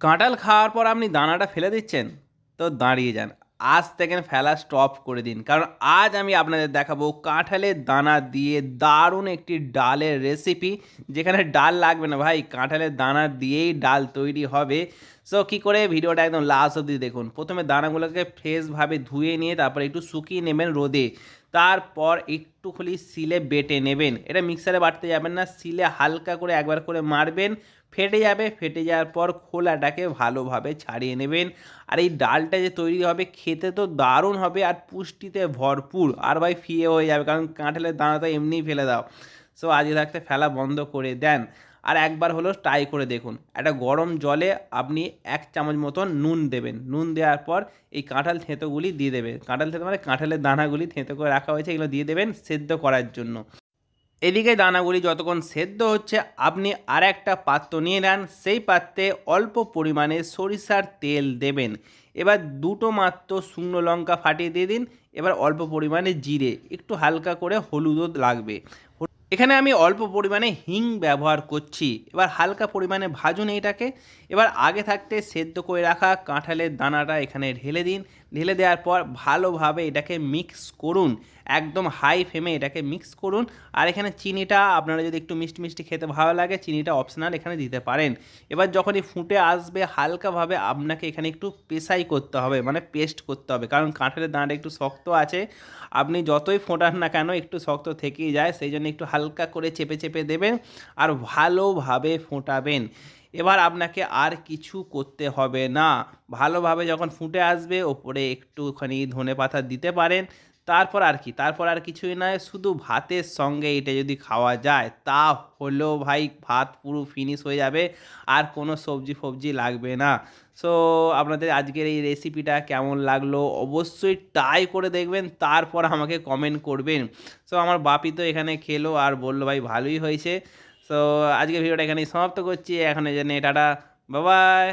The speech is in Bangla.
কাঁঠাল খাওয়ার পর আপনি দানাটা ফেলে দিচ্ছেন, তো দাঁড়িয়ে যান। আজ থেকে ফেলা স্টপ করে দিন। কারণ আজ আমি আপনাদের দেখাবো কাঁঠালের দানা দিয়ে দারুণ একটি ডালের রেসিপি যেখানে ডাল লাগবে না ভাই। কাঁঠালের দানা দিয়েই ডাল তৈরি হবে। সো কী করে? ভিডিওটা একদম লাস্ট অবধি দেখুন। প্রথমে দানাগুলোকে ফ্রেশভাবে ধুয়ে নিয়ে তারপর একটু শুকিয়ে নেবেন রোদে। তারপর একটু খালি সিলে বেটে নেবেন। এটা মিক্সারে বাটতে যাবেন না। সিলে হালকা করে একবার করে মারবেন। ফেটে যাবে। ফেটে যাওয়ার পর খোলাটাকে ভালোভাবে ছাড়িয়ে নেবেন। আর এই ডালটা যে তৈরি হবে, খেতে তো দারুণ হবে আর পুষ্টিতে ভরপুর। আর ভাই ফিয়ে হয়ে যাবে। কারণ কাঁঠালের দানা তো এমনিই ফেলে দাও। সো আজকে থাকতে ফেলা বন্ধ করে দেন। আর একবার হলো ট্রাই করে দেখুন। একটা গরম জলে আপনি এক চামচ মতন নুন দেবেন। নুন দেওয়ার পর এই কাঁঠাল থেঁতোগুলি দিয়ে দেবেন। কাঁঠাল থেঁতো মানে কাঁঠালের দানাগুলি থেঁতো করে রাখা হয়েছে, এগুলো দিয়ে দেবেন সেদ্ধ করার জন্য। এদিকে দানাগুলি যতক্ষণ সেদ্ধ হচ্ছে, আপনি আর একটা পাত্র নিয়ে নেন। সেই পাত্রে অল্প পরিমাণে সরিষার তেল দেবেন। এবার দুটো মাত্র শুকনো লঙ্কা ফাটিয়ে দিয়ে দিন। এবার অল্প পরিমাণে জিরে, একটু হালকা করে হলুদও লাগবে। এখানে আমি অল্প পরিমাণে হিং ব্যবহার করছি। এবার হালকা পরিমাণে ভাজুন এটাকে। এবার আগে থাকতে সেদ্ধ করে রাখা কাঁঠালের দানাটা এখানে ঢেলে দিন। ঢেলে দেওয়ার পর ভালোভাবে এটাকে মিক্স করুন। একদম হাই ফ্লেমে এটাকে মিক্স করুন। আর এখানে চিনিটা, আপনারা যদি একটু মিষ্টি মিষ্টি খেতে ভালো লাগে, চিনিটা অপশনাল এখানে দিতে পারেন। এবার যখনই ফুটে আসবে, হালকাভাবে আপনাকে এখানে একটু পেশাই করতে হবে মানে পেস্ট করতে হবে। কারণ কাঁঠালের দানাটা একটু শক্ত আছে। আপনি যতই ফোটান না কেন, একটু শক্ত থেকেই যায়। সেই জন্য একটু হালকা করে চেপে চেপে দেবেন আর ভালোভাবে ফোটাবেন। এবার আপনাকে আর কিছু করতে হবে না। ভালোভাবে যখন ফুটে আসবে, ওপরে একটুখানি ধনে পাতা দিতে পারেন। তারপর আর কি, তারপর আর কিছুই নয়, শুধু ভাতের সঙ্গে এটা যদি খাওয়া যায়, তা হলেও ভাই ভাত পুরো ফিনিশ হয়ে যাবে, আর কোনো সবজি ফবজি লাগবে না। সো আপনাদের আজকের এই রেসিপিটা কেমন লাগল অবশ্যই ট্রাই করে দেখবেন, তারপর আমাকে কমেন্ট করবেন। সো আমার বাপি তো এখানে খেলো আর বলল, ভাই ভালোই হয়েছে। সো আজকের ভিডিওটা এখানেই সমাপ্ত করছি, এখন জন্য টাটা বাবাই